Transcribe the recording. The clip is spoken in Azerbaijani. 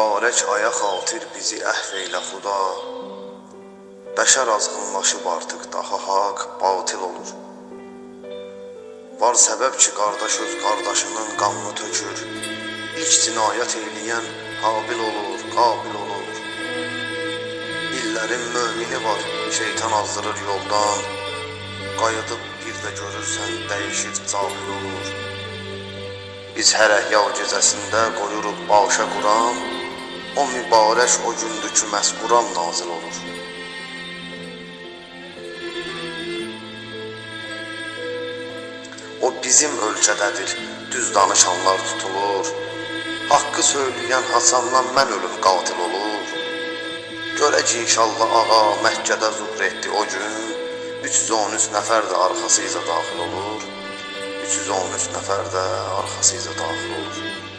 mübarək aya xatir bizi əhv eylə xuda. Bəşər azğınlaşıb artıq daha haqq batil olur. Var səbəb ki, qardaş öz qardaşının qanını tökür. İlk cinayət eyləyən Habil olur, Qabil olur. İllərin mömini var, şeytan azdırır yoldan. Qayıdıb bir də görürsən dəyişir cahil olur. Biz hər əhya gecəsində qoyuruq başa Quran. O mübarək o gündür ki, məhz Quran nazil olur. O bizim ölkədədir, düz danışanlar tutulur. Haqqı söyləyən Hasandan mən ölüm qatil olur. Görək inşallah ağa Məkkədə zuhr etdi o gün. 313 nəfər də arxası ilə daxil olur. 313 nəfər də arxası ilə daxil olur.